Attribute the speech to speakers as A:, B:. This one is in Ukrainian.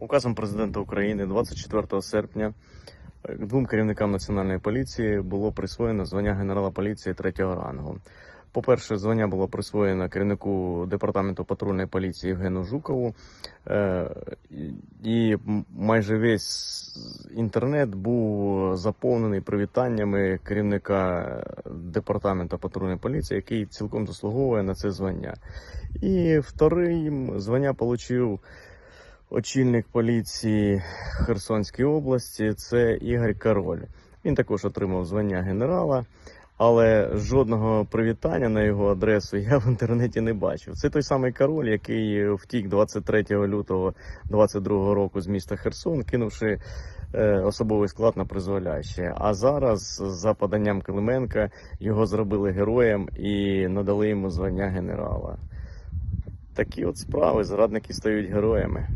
A: Указом президента України 24 серпня е, двом керівникам національної поліції було присвоєно звання генерала поліції третього рангу. По-перше, звання було присвоєно керівнику департаменту патрульної поліції Євгену Жукову, Е, і майже весь інтернет був заповнений привітаннями керівника департаменту патрульної поліції, який цілком заслуговує на це звання. І вторим звання отримав очільник поліції Херсонської області це Ігор Король. Він також отримав звання генерала, але жодного привітання на його адресу я в інтернеті не бачив. Це той самий король, який втік 23 лютого 22 року з міста Херсон, кинувши е, особовий склад на призволяще. А зараз, за поданням Клименка, його зробили героєм і надали йому звання генерала. Такі от справи, зрадники стають героями.